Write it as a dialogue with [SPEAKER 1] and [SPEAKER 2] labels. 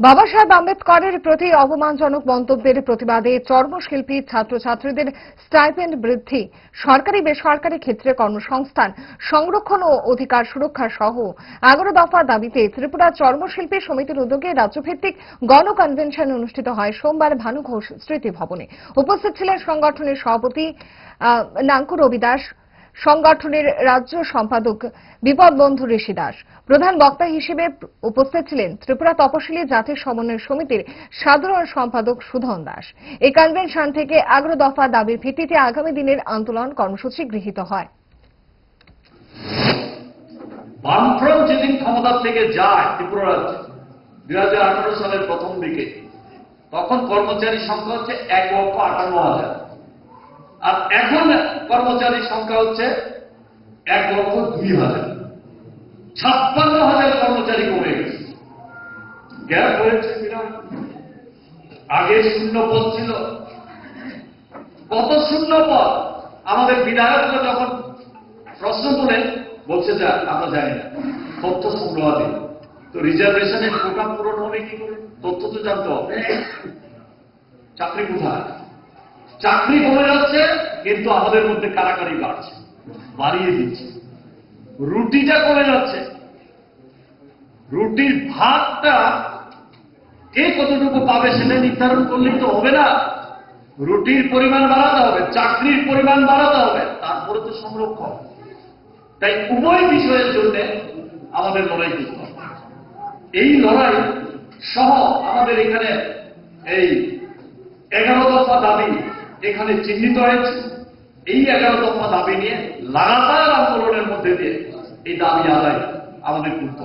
[SPEAKER 1] বাবা সাহেব আম্বেদকরের প্রতি অপমানজনক মন্তব্যের প্রতিবাদে চর্মশিল্পী ছাত্রছাত্রীদের স্টাইপেন্ড বৃদ্ধি, সরকারি বেসরকারি ক্ষেত্রে কর্মসংস্থান, সংরক্ষণ ও অধিকার সুরক্ষা সহ এগারো দফা দাবিতে ত্রিপুরা চর্মশিল্পী সমিতির উদ্যোগে রাজ্যভিত্তিক গণ কনভেনশন অনুষ্ঠিত হয় সোমবার ভানু ঘোষ স্মৃতি ভবনে। উপস্থিত ছিলেন সংগঠনের সভাপতি নাঙ্কু রবি দাস সংগঠনের রাজ্য সম্পাদক বিপদ বন্ধু ঋষি দাস। প্রধান বক্তা হিসেবে উপস্থিত ছিলেন ত্রিপুরা তপশিলি জাতির সমন্বয় সমিতির সাধারণ সম্পাদক সুধন দাস। এই কনভেনশন থেকে এগারো দফা দাবির ভিত্তিতে আগামী দিনের আন্দোলন কর্মসূচি গৃহীত হয়।
[SPEAKER 2] বামফ্রন্ট যেদিন ক্ষমতার থেকে যায় ত্রিপুরা রাজ্যে, দুই সালের প্রথম দিকে, তখন কর্মচারী সংখ্যা হচ্ছে এক লক্ষ আটান্ন হাজার। আর এখন কর্মচারী সংখ্যা হচ্ছে এক লক্ষ দুই হাজার। ছাপ্পান্ন হাজার কর্মচারী কমে গেছে। গ্যাপ হয়েছে আগে শূন্য পদ ছিল। কত শূন্য পদ? আমাদের বিধায়করা যখন প্রশ্ন করেন বলছে যে আমরা জানি না, তথ্য তো রিজার্ভেশনের কোটা পূরণ হবে কি করে? তথ্য তো জানতে হবে। চাকরি কোথায়? চাকরি কমে যাচ্ছে, কিন্তু আমাদের মধ্যে কারাকারি বাড়ছে, বাড়িয়ে দিচ্ছে। রুটিটা কমে যাচ্ছে। রুটির ভাগটা কে কতটুকু পাবে সেটা নির্ধারণ করলেই তো হবে না। রুটির পরিমাণ বাড়াতে হবে, চাকরির পরিমাণ বাড়াতে হবে, তারপরে তো সংরক্ষণ। তাই উভয় বিষয়ের জন্য আমাদের লড়াই করতে হবে। এই লড়াই সহ আমাদের এখানে এই এগারো দফা দাবি এখানে চিহ্নিত হয়েছে, এই এগারো দফা দাবি নিয়ে লাগাতার আন্দোলনের মধ্যে দিয়ে এই দাবি আদায় আমাদের করতে